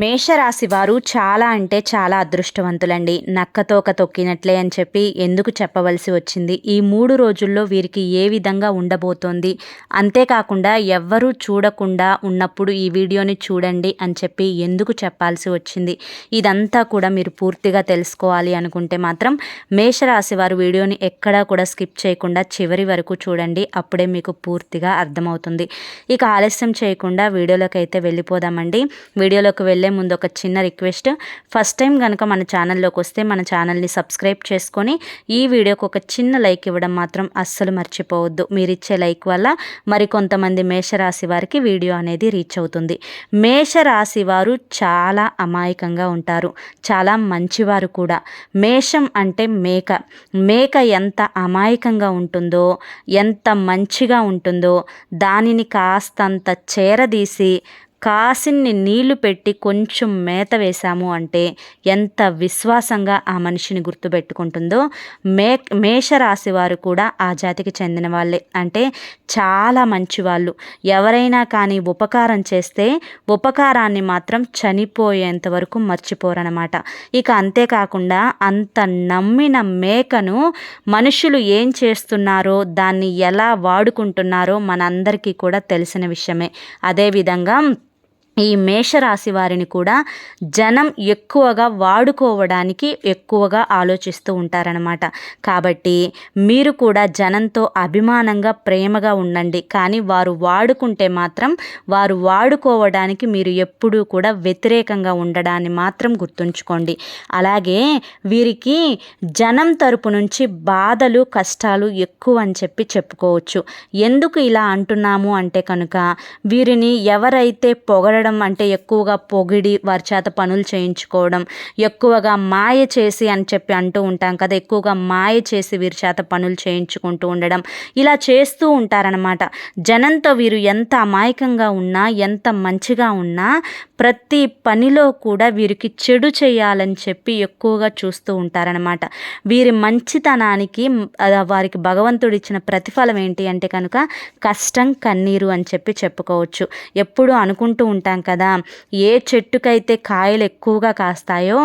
మేషరాశి వారు చాలా అంటే చాలా అదృష్టవంతులండి. నక్కతోక తొక్కినట్లే అని చెప్పి ఎందుకు చెప్పవలసి వచ్చింది? ఈ మూడు రోజుల్లో వీరికి ఏ విధంగా ఉండబోతోంది? అంతేకాకుండా ఎవ్వరూ చూడకుండా ఉన్నప్పుడు ఈ వీడియోని చూడండి అని చెప్పి ఎందుకు చెప్పాల్సి వచ్చింది? ఇదంతా కూడా మీరు పూర్తిగా తెలుసుకోవాలి అనుకుంటే మాత్రం మేషరాశి వారు వీడియోని ఎక్కడా కూడా స్కిప్ చేయకుండా చివరి వరకు చూడండి. అప్పుడే మీకు పూర్తిగా అర్థమవుతుంది. ఇక ఆలస్యం చేయకుండా వీడియోలోకి అయితే వెళ్ళిపోదామండి. వీడియోలోకి వెళ్ళి వెళ్ళే ముందు ఒక చిన్న రిక్వెస్ట్. ఫస్ట్ టైం కనుక మన ఛానల్లోకి వస్తే మన ఛానల్ని సబ్స్క్రైబ్ చేసుకొని ఈ వీడియోకి ఒక చిన్న లైక్ ఇవ్వడం మాత్రం అస్సలు మర్చిపోవద్దు. మీరు ఇచ్చే లైక్ వల్ల మరి కొంతమంది మేషరాశి వారికి వీడియో అనేది రీచ్ అవుతుంది. మేషరాశి వారు చాలా అమాయకంగా ఉంటారు. చాలా మంచివారు కూడా. మేషం అంటే మేక. మేక ఎంత అమాయకంగా ఉంటుందో ఎంత మంచిగా ఉంటుందో దానిని కాస్తంత చేరదీసి కాసిన్ని నీళ్ళు పెట్టి కొంచెం మేత వేశాము అంటే ఎంత విశ్వాసంగా ఆ మనిషిని గుర్తుపెట్టుకుంటుందో. మే మేషరాశి వారు కూడా ఆ జాతికి చెందిన వాళ్ళే. అంటే చాలా మంచి వాళ్ళు ఎవరైనా కానీ ఉపకారం చేస్తే ఉపకారాన్ని మాత్రం చనిపోయేంత వరకు మర్చిపోరనమాట ఇక అంతేకాకుండా అంత నమ్మిన మేకను మనుషులు ఏం చేస్తున్నారో దాన్ని ఎలా వాడుకుంటున్నారో మనందరికీ కూడా తెలిసిన విషయమే. అదేవిధంగా ఈ మేషరాశి వారిని కూడా జనం ఎక్కువగా వాడుకోవడానికి ఎక్కువగా ఆలోచిస్తూ ఉంటారనమాట కాబట్టి మీరు కూడా జనంతో అభిమానంగా ప్రేమగా ఉండండి. కానీ వారు వాడుకుంటే మాత్రం వారు వాడుకోవడానికి మీరు ఎప్పుడూ కూడా వ్యతిరేకంగా ఉండడాన్ని మాత్రం గుర్తుంచుకోండి. అలాగే వీరికి జనం తరపు నుంచి బాధలు కష్టాలు ఎక్కువ అని చెప్పి చెప్పుకోవచ్చు. ఎందుకు ఇలా అంటున్నాము అంటే కనుక వీరిని ఎవరైతే పొగడ చేయించుకోవడం అంటే ఎక్కువగా పొగిడి వారి చేత పనులు చేయించుకోవడం ఎక్కువగా మాయ చేసి అని చెప్పి అంటూ ఉంటాం కదా ఎక్కువగా మాయ చేసి వీరి చేత పనులు చేయించుకుంటూ ఉండడం. ఇలా చేస్తూ ఉంటారనమాట జనంతో వీరు ఎంత అమాయకంగా ఉన్నా ఎంత మంచిగా ఉన్నా ప్రతి పనిలో కూడా వీరికి చెడు చేయాలని చెప్పి ఎక్కువగా చూస్తూ ఉంటారనమాట వీరి మంచితనానికి వారికి భగవంతుడు ఇచ్చిన ప్రతిఫలం ఏంటి అంటే కనుక కష్టం కన్నీరు అని చెప్పి చెప్పుకోవచ్చు. ఎప్పుడు అనుకుంటూ ఉంటాం అంటాం కదా. ఏ చెట్టుకైతే కాయలు ఎక్కువగా కాస్తాయో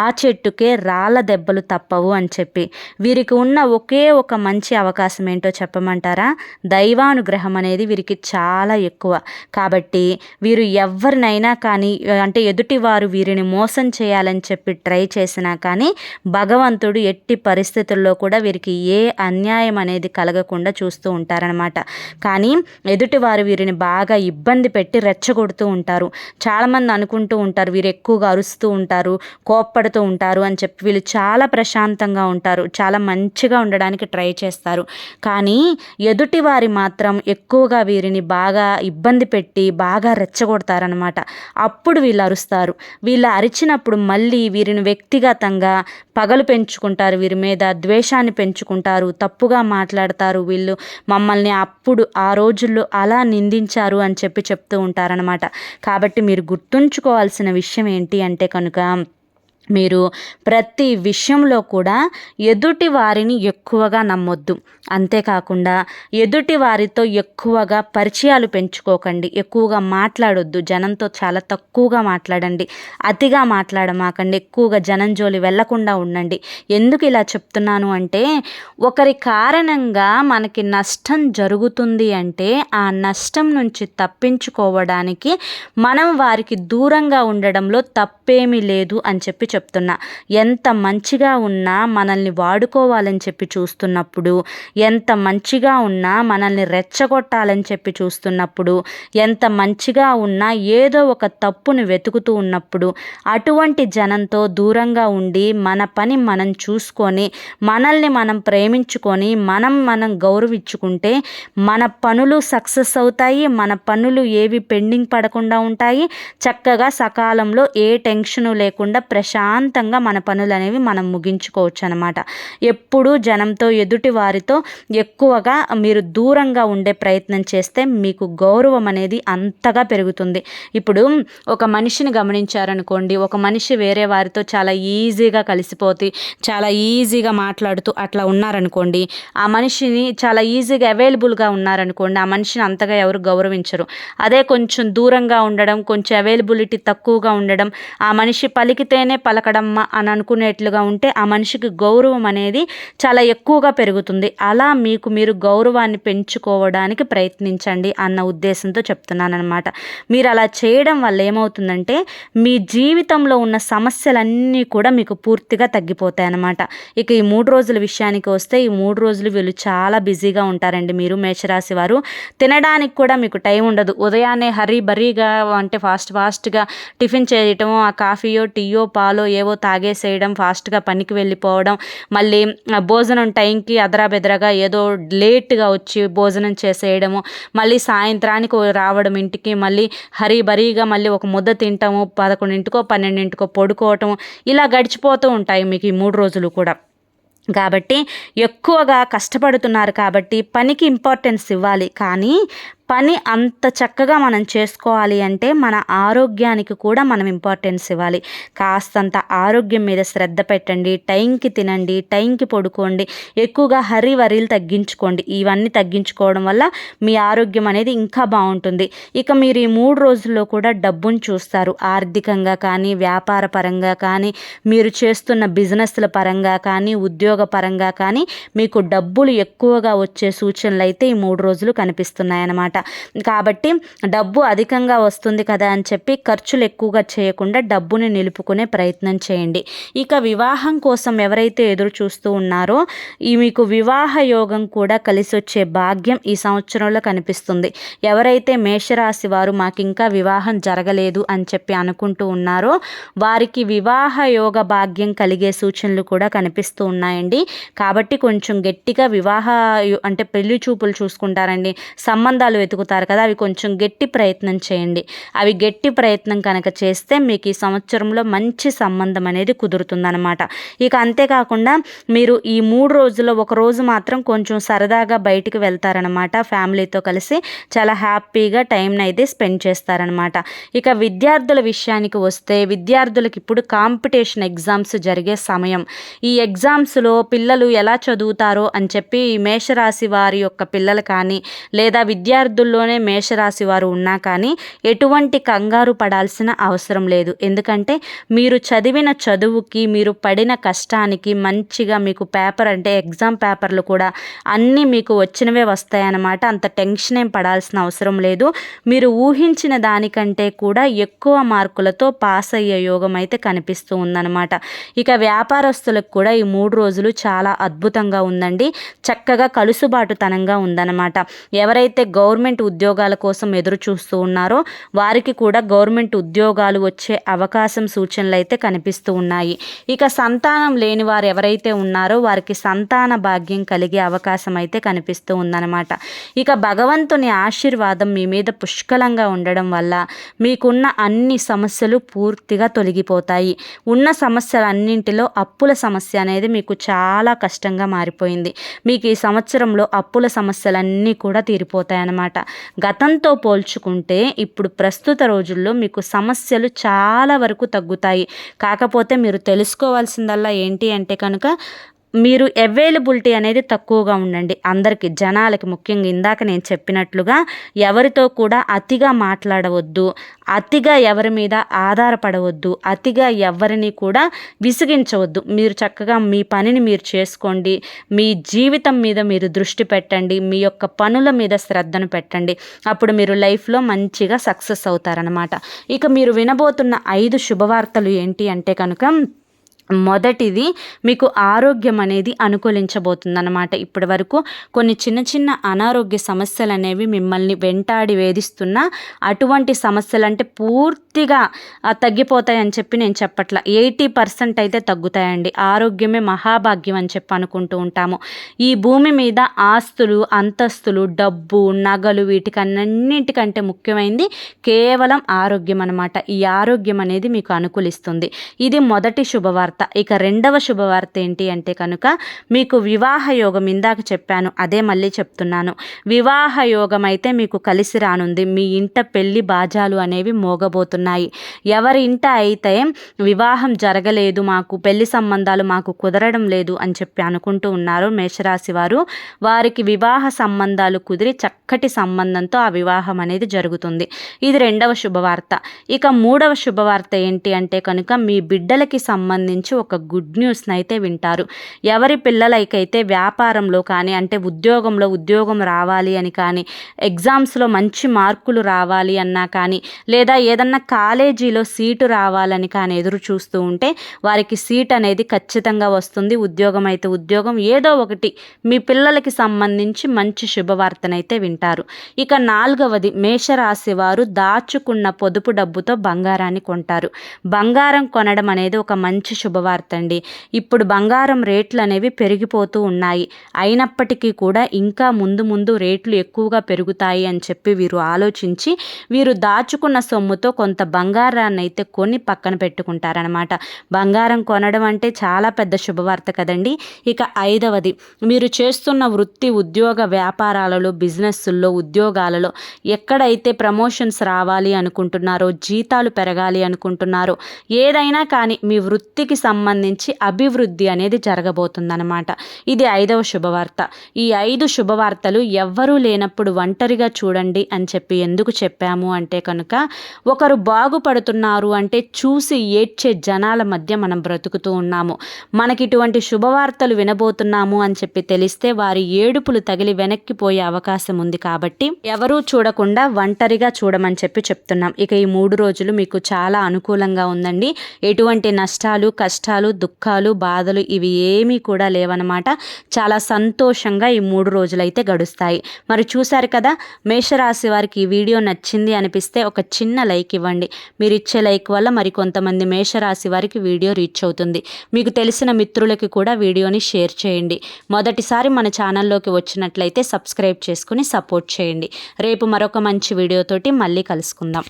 ఆ చెట్టుకే రాళ్ళ దెబ్బలు తప్పవు అని చెప్పి. వీరికి ఉన్న ఒకే ఒక మంచి అవకాశం ఏంటో చెప్పమంటారా? దైవానుగ్రహం అనేది వీరికి చాలా ఎక్కువ. కాబట్టి వీరు ఎవరినైనా కానీ అంటే ఎదుటివారు వీరిని మోసం చేయాలని చెప్పి ట్రై చేసినా కానీ భగవంతుడు ఎట్టి పరిస్థితుల్లో కూడా వీరికి ఏ అన్యాయం అనేది కలగకుండా చూస్తూ ఉంటారనమాట కానీ ఎదుటివారు వీరిని బాగా ఇబ్బంది పెట్టి రెచ్చగొడుతూ ఉంటారు. ఉంటారు. చాలామంది అనుకుంటూ ఉంటారు వీరు ఎక్కువగా అరుస్తూ ఉంటారు కోప్పడుతూ ఉంటారు అని చెప్పి వీళ్ళు చాలా ప్రశాంతంగా ఉంటారు చాలా మంచిగా ఉండడానికి ట్రై చేస్తారు. కానీ ఎదుటి వారి మాత్రం ఎక్కువగా వీరిని బాగా ఇబ్బంది పెట్టి బాగా రెచ్చగొడతారనమాట అప్పుడు వీళ్ళు అరుస్తారు. వీళ్ళు అరిచినప్పుడు మళ్ళీ వీరిని వ్యక్తిగతంగా పగలు పెంచుకుంటారు వీరి మీద ద్వేషాన్ని పెంచుకుంటారు తప్పుగా మాట్లాడతారు వీళ్ళు మమ్మల్ని అప్పుడు ఆ రోజుల్లో అలా నిందించారు అని చెప్పి చెప్తూ ఉంటారనమాట కాబట్టి మీరు గుర్తుంచుకోవాల్సిన విషయం ఏంటి అంటే కనుక మీరు ప్రతి విషయంలో కూడా ఎదుటి వారిని ఎక్కువగా నమ్మొద్దు. అంతేకాకుండా ఎదుటి వారితో ఎక్కువగా పరిచయాలు పెంచుకోకండి. ఎక్కువగా మాట్లాడొద్దు. జనంతో చాలా తక్కువగా మాట్లాడండి. అతిగా మాట్లాడమాకండి. ఎక్కువగా జనం జోలి వెళ్ళకుండా ఉండండి. ఎందుకు ఇలా చెప్తున్నాను అంటే ఒకరి కారణంగా మనకి నష్టం జరుగుతుంది అంటే ఆ నష్టం నుంచి తప్పించుకోవడానికి మనం వారికి దూరంగా ఉండడంలో తప్పేమీ లేదు అని చెప్పి చెప్తున్నా. ఎంత మంచిగా ఉన్నా మనల్ని వాడుకోవాలని చెప్పి చూస్తున్నప్పుడు ఎంత మంచిగా ఉన్నా మనల్ని రెచ్చగొట్టాలని చెప్పి చూస్తున్నప్పుడు ఎంత మంచిగా ఉన్నా ఏదో ఒక తప్పును వెతుకుతూ ఉన్నప్పుడు అటువంటి జనంతో దూరంగా ఉండి మన పని మనం చూసుకొని మనల్ని మనం ప్రేమించుకొని మనం మనం గౌరవించుకుంటే మన పనులు సక్సెస్ అవుతాయి మన పనులు ఏవి పెండింగ్ పడకుండా ఉంటాయి చక్కగా సకాలంలో ఏ టెన్షను లేకుండా ప్రశాంత ప్రశాంతంగా మన పనులు అనేవి మనం ముగించుకోవచ్చు అనమాట ఎప్పుడూ జనంతో ఎదుటి వారితో ఎక్కువగా మీరు దూరంగా ఉండే ప్రయత్నం చేస్తే మీకు గౌరవం అనేది అంతగా పెరుగుతుంది. ఇప్పుడు ఒక మనిషిని గమనించారనుకోండి ఒక మనిషి వేరే వారితో చాలా ఈజీగా కలిసిపోతే చాలా ఈజీగా మాట్లాడుతూ అట్లా ఉన్నారనుకోండి ఆ మనిషిని చాలా ఈజీగా అవైలబుల్గా ఉన్నారనుకోండి ఆ మనిషిని అంతగా ఎవరు గౌరవించరు. అదే కొంచెం దూరంగా ఉండడం కొంచెం అవైలబిలిటీ తక్కువగా ఉండడం ఆ మనిషి పలికితేనే పలకడమ్మ అని అనుకునేట్లుగా ఉంటే ఆ మనిషికి గౌరవం అనేది చాలా ఎక్కువగా పెరుగుతుంది. అలా మీకు మీరు గౌరవాన్ని పెంచుకోవడానికి ప్రయత్నించండి అన్న ఉద్దేశంతో చెప్తున్నాను అనమాట మీరు అలా చేయడం వల్ల ఏమవుతుందంటే మీ జీవితంలో ఉన్న సమస్యలన్నీ కూడా మీకు పూర్తిగా తగ్గిపోతాయి అన్నమాట ఇక ఈ మూడు రోజుల విషయానికి వస్తే ఈ మూడు రోజులు వీళ్ళు చాలా బిజీగా ఉంటారండి మీరు మేషరాశి వారు. తినడానికి కూడా మీకు టైం ఉండదు. ఉదయాన్నే హరీ బరీగా అంటే ఫాస్ట్ ఫాస్ట్గా టిఫిన్ చేయటం ఆ కాఫీయో టీయో పాలో ఏవో తాగేసేయడం ఫాస్ట్గా పనికి వెళ్ళిపోవడం మళ్ళీ భోజనం టైంకి అదరాబెదరాగా ఏదో లేట్గా వచ్చి భోజనం చేసేయడము మళ్ళీ సాయంత్రానికి రావడం ఇంటికి మళ్ళీ హరీ బరీగా మళ్ళీ ఒక ముద్ద తింటాము పదకొండింటికో పన్నెండింటికో పడుకోవటం ఇలా గడిచిపోతూ ఉంటాయి మీకు ఈ మూడు రోజులు కూడా. కాబట్టి ఎక్కువగా కష్టపడుతున్నారు కాబట్టి పనికి ఇంపార్టెన్స్ ఇవ్వాలి. కానీ పని అంత చక్కగా మనం చేసుకోవాలి అంటే మన ఆరోగ్యానికి కూడా మనం ఇంపార్టెన్స్ ఇవ్వాలి. కాస్తంత ఆరోగ్యం మీద శ్రద్ధ పెట్టండి టైంకి తినండి టైంకి పడుకోండి ఎక్కువగా హరి వరీలు తగ్గించుకోండి. ఇవన్నీ తగ్గించుకోవడం వల్ల మీ ఆరోగ్యం అనేది ఇంకా బాగుంటుంది. ఇక మీరు ఈ మూడు రోజుల్లో కూడా డబ్బును చూస్తారు. ఆర్థికంగా కానీ వ్యాపార పరంగా కానీ మీరు చేస్తున్న బిజినెస్ల పరంగా కానీ ఉద్యోగ పరంగా కానీ మీకు డబ్బులు ఎక్కువగా వచ్చే సూచనలు అయితే ఈ మూడు రోజులు కనిపిస్తున్నాయి కాబట్టి డబ్బు అధికంగా వస్తుంది కదా అని చెప్పి ఖర్చులు ఎక్కువగా చేయకుండా డబ్బుని నిలుపుకునే ప్రయత్నం చేయండి. ఇక వివాహం కోసం ఎవరైతే ఎదురు చూస్తూ ఉన్నారో ఈ మీకు వివాహ యోగం కూడా కలిసి వచ్చే భాగ్యం ఈ సంవత్సరంలో కనిపిస్తుంది. ఎవరైతే మేషరాశి వారు మాకు ఇంకా వివాహం జరగలేదు అని చెప్పి అనుకుంటూ ఉన్నారో వారికి వివాహ యోగ భాగ్యం కలిగే సూచనలు కూడా కనిపిస్తూ ఉన్నాయండి. కాబట్టి కొంచెం గట్టిగా వివాహ అంటే పెళ్ళి చూపులు చూసుకుంటారండి. సంబంధాలు వెతుకుతారు కదా అవి కొంచెం గట్టి ప్రయత్నం చేయండి. అవి గట్టి ప్రయత్నం కనుక చేస్తే మీకు ఈ సంవత్సరంలో మంచి సంబంధం అనేది కుదురుతుందనమాట ఇక అంతేకాకుండా మీరు ఈ మూడు రోజుల్లో ఒక రోజు మాత్రం కొంచెం సరదాగా బయటికి వెళ్తారనమాట ఫ్యామిలీతో కలిసి చాలా హ్యాపీగా టైంని అయితే స్పెండ్ చేస్తారనమాట ఇక విద్యార్థుల విషయానికి వస్తే విద్యార్థులకు ఇప్పుడు కాంపిటీషన్ ఎగ్జామ్స్ జరిగే సమయం. ఈ ఎగ్జామ్స్లో పిల్లలు ఎలా చదువుతారో అని చెప్పి మేషరాశి వారి యొక్క పిల్లలు కానీ లేదా సరిహద్దుల్లోనే మేషరాశి వారు ఉన్నా కానీ ఎటువంటి కంగారు పడాల్సిన అవసరం లేదు. ఎందుకంటే మీరు చదివిన చదువుకి మీరు పడిన కష్టానికి మంచిగా మీకు పేపర్ అంటే ఎగ్జామ్ పేపర్లు కూడా అన్నీ మీకు వచ్చినవే వస్తాయన్నమాట. అంత టెన్షన్ ఏం పడాల్సిన అవసరం లేదు. మీరు ఊహించిన దానికంటే కూడా ఎక్కువ మార్కులతో పాస్ అయ్యే యోగం అయితే కనిపిస్తూ ఉందన్నమాట. ఇక వ్యాపారస్తులకు కూడా ఈ మూడు రోజులు చాలా అద్భుతంగా ఉందండి. చక్కగా కలుసుబాటుతనంగా ఉందన్నమాట. ఎవరైతే గవర్నమెంట్ గవర్నమెంట్ ఉద్యోగాల కోసం ఎదురు చూస్తూ ఉన్నారో వారికి కూడా గవర్నమెంట్ ఉద్యోగాలు వచ్చే అవకాశం సూచనలు అయితే కనిపిస్తూ ఉన్నాయి. ఇక సంతానం లేని వారు ఎవరైతే ఉన్నారో వారికి సంతాన భాగ్యం కలిగే అవకాశం అయితే కనిపిస్తూ ఉందన్నమాట. ఇక భగవంతుని ఆశీర్వాదం మీ మీద పుష్కలంగా ఉండడం వల్ల మీకున్న అన్ని సమస్యలు పూర్తిగా తొలగిపోతాయి. ఉన్న సమస్యలన్నింటిలో అప్పుల సమస్య అనేది మీకు చాలా కష్టంగా మారిపోయింది. మీకు ఈ సంవత్సరంలో అప్పుల సమస్యలన్నీ కూడా తీరిపోతాయన్నమాట. అనమాట గతంతో పోల్చుకుంటే ఇప్పుడు ప్రస్తుత రోజుల్లో మీకు సమస్యలు చాలా వరకు తగ్గుతాయి. కాకపోతే మీరు తెలుసుకోవాల్సిందల్లా ఏంటి అంటే కనుక మీరు అవైలబిలిటీ అనేది తక్కువగా ఉండండి. అందరికి జనాలకి ముఖ్యంగా ఇందాక నేను చెప్పినట్లుగా ఎవరితో కూడా అతిగా మాట్లాడవద్దు అతిగా ఎవరి మీద ఆధారపడవద్దు అతిగా ఎవరిని కూడా విసిగించవద్దు. మీరు చక్కగా మీ పనిని మీరు చేసుకోండి. మీ జీవితం మీద మీరు దృష్టి పెట్టండి. మీ యొక్క పనుల మీద శ్రద్ధను పెట్టండి. అప్పుడు మీరు లైఫ్లో మంచిగా సక్సెస్ అవుతారనమాట ఇక మీరు వినబోతున్న ఐదు శుభవార్తలు ఏంటి అంటే కనుక మొదటిది మీకు ఆరోగ్యం అనేది అనుకూలించబోతుందన్నమాట. ఇప్పటి వరకు కొన్ని చిన్న చిన్న అనారోగ్య సమస్యలు అనేవి మిమ్మల్ని వెంటాడి వేధిస్తున్న అటువంటి సమస్యలు అంటే పూర్తిగా తగ్గిపోతాయని చెప్పి నేను చెప్పట్ల. ఎయిటీ పర్సెంట్ అయితే తగ్గుతాయండి. ఆరోగ్యమే మహాభాగ్యం అని చెప్పి అనుకుంటూ ఉంటాము. ఈ భూమి మీద ఆస్తులు అంతస్తులు డబ్బు నగలు వీటికన్నింటికంటే ముఖ్యమైనది కేవలం ఆరోగ్యం అనమాట ఈ ఆరోగ్యం అనేది మీకు అనుకూలిస్తుంది. ఇది మొదటి శుభవార్త. శుభవార్త ఇక రెండవ శుభవార్త ఏంటి అంటే కనుక మీకు వివాహ యోగం ఇందాక చెప్పాను అదే మళ్ళీ చెప్తున్నాను. వివాహ యోగం అయితే మీకు కలిసి రానుంది. మీ ఇంట పెళ్ళి బాజాలు అనేవి మోగబోతున్నాయి. ఎవరి ఇంట అయితే వివాహం జరగలేదు మాకు పెళ్ళి సంబంధాలు మాకు కుదరడం లేదు అని చెప్పి అనుకుంటూ ఉన్నారు మేషరాశి వారు వారికి వివాహ సంబంధాలు కుదిరి చక్కటి సంబంధంతో ఆ వివాహం అనేది జరుగుతుంది. ఇది రెండవ శుభవార్త. ఇక మూడవ శుభవార్త ఏంటి అంటే కనుక మీ బిడ్డలకి సంబంధించి నుంచి ఒక గుడ్ న్యూస్ని అయితే వింటారు. ఎవరి పిల్లలకైతే వ్యాపారంలో కానీ అంటే ఉద్యోగంలో ఉద్యోగం రావాలి అని కానీ ఎగ్జామ్స్లో మంచి మార్కులు రావాలి అన్నా కానీ లేదా ఏదన్నా కాలేజీలో సీటు రావాలని కానీ ఎదురు చూస్తూ ఉంటే వారికి సీట్ అనేది ఖచ్చితంగా వస్తుంది. ఉద్యోగం అయితే ఉద్యోగం. ఏదో ఒకటి మీ పిల్లలకి సంబంధించి మంచి శుభవార్తనైతే వింటారు. ఇక నాలుగవది మేషరాశి వారు దాచుకున్న పొదుపు డబ్బుతో బంగారాన్ని కొంటారు. బంగారం కొనడం అనేది ఒక మంచి శుభ శుభవార్త అండి ఇప్పుడు బంగారం రేట్లు అనేవి పెరిగిపోతూ ఉన్నాయి. అయినప్పటికీ కూడా ఇంకా ముందు ముందు రేట్లు ఎక్కువగా పెరుగుతాయి అని చెప్పి వీరు ఆలోచించి వీరు దాచుకున్న సొమ్ముతో కొంత బంగారాన్ని అయితే కొని పక్కన పెట్టుకుంటారనమాట బంగారం కొనడం అంటే చాలా పెద్ద శుభవార్త కదండి. ఇక ఐదవది మీరు చేస్తున్న వృత్తి ఉద్యోగ వ్యాపారాలలో బిజినెస్ల్లో ఉద్యోగాలలో ఎక్కడైతే ప్రమోషన్స్ రావాలి అనుకుంటున్నారో జీతాలు పెరగాలి అనుకుంటున్నారో ఏదైనా కానీ మీ వృత్తికి సంబంధించి అభివృద్ధి అనేది జరగబోతుందన్నమాట. ఇది ఐదవ శుభవార్త. ఈ ఐదు శుభవార్తలు ఎవ్వరూ లేనప్పుడు ఒంటరిగా చూడండి అని చెప్పి ఎందుకు చెప్పాము అంటే కనుక ఒకరు బాగుపడుతున్నారు అంటే చూసి ఏడ్చే జనాల మధ్య మనం బ్రతుకుతూ ఉన్నాము. మనకి ఇటువంటి శుభవార్తలు వినబోతున్నాము అని చెప్పి తెలిస్తే వారి ఏడుపులు తగిలి వెనక్కిపోయే అవకాశం ఉంది కాబట్టి ఎవరూ చూడకుండా ఒంటరిగా చూడమని చెప్పి చెప్తున్నాం. ఇక ఈ మూడు రోజులు మీకు చాలా అనుకూలంగా ఉందండి. ఎటువంటి నష్టాలు కష్టాలు కష్టాలు దుఃఖాలు బాధలు ఇవి ఏమీ కూడా లేవన్నమాట. చాలా సంతోషంగా ఈ మూడు రోజులైతే గడుస్తాయి. మరి చూశారు కదా మేషరాశి వారికి ఈ వీడియో నచ్చింది అనిపిస్తే ఒక చిన్న లైక్ ఇవ్వండి. మీరు ఇచ్చే లైక్ వల్ల మరి కొంతమంది మేషరాశి వారికి వీడియో రీచ్ అవుతుంది. మీకు తెలిసిన మిత్రులకి కూడా వీడియోని షేర్ చేయండి. మొదటిసారి మన ఛానల్లోకి వచ్చినట్లయితే సబ్స్క్రైబ్ చేసుకుని సపోర్ట్ చేయండి. రేపు మరొక మంచి వీడియోతోటి మళ్ళీ కలుసుకుందాం.